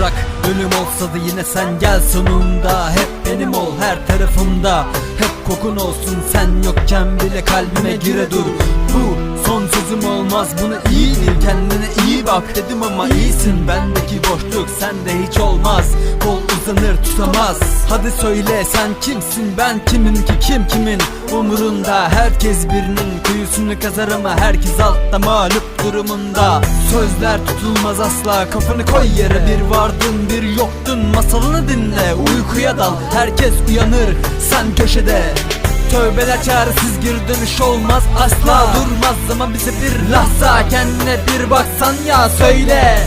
bırak Ölüm olsa da yine sen gel sonunda. Hep benim ol her tarafımda. Hep kokun olsun sen yokken bile kalbime gire dur. Bu son sözüm olmaz bunu iyi bil Kendine iyi bak dedim ama iyisin. Bendeki boşluk sende hiç olmaz. Kol uzanır tutamaz. Hadi söyle sen kimsin? Ben kimim ki? Kim kimin? Umurunda herkes birinin kuyusunu kazar ama Herkes altta mağlup durumunda. Sözler tutulmaz asla. Kafanı koy yere. Bir vardın bir yoktun. Masalını dinle. Uykuya dal. Herkes uyanır. Sen köşede. Tövbeler çaresiz. Geri dönüş olmaz asla. Durmaz zaman bize bir lahza Kendine bir baksan ya söyle.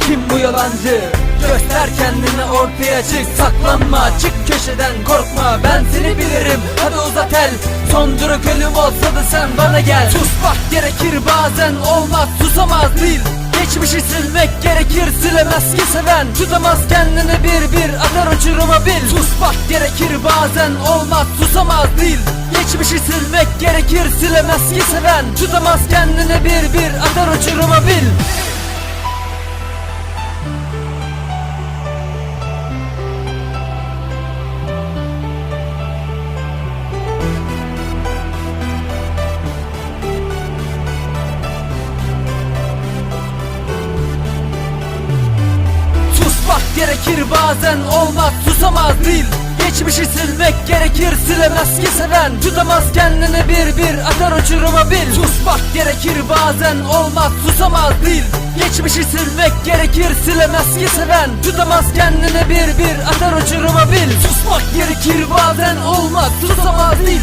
Kim bu yalancı? Göster kendini ortaya çık Saklanma. Çık köşeden korkma Ben seni bilirim. Hadi uzat el Son durak ölüm olsa da sen bana gel. Susmak gerekir bazen olmaz susamaz değil Geçmişi silmek gerekir silemez ki seven. Tutamaz kendini bir bir atar uçuruma bil. Susmak gerekir bazen olmaz susamaz değil. Geçmişi silmek gerekir silemez ki seven. Tutamaz kendini bir bir atar uçuruma bil gerekir bazen olmaz susamaz değil Geçmişi silmek gerekir. Silemez ki seven Tutamaz. Kendini bir bir atar uçuruma bil. Susmak gerekir. Bazen olmaz susamaz değil Geçmişi silmek gerekir. Silemez ki seven Tutamaz. Kendini bir bir atar uçuruma bil. Susmak gerekir. Bazen olmaz susamaz değil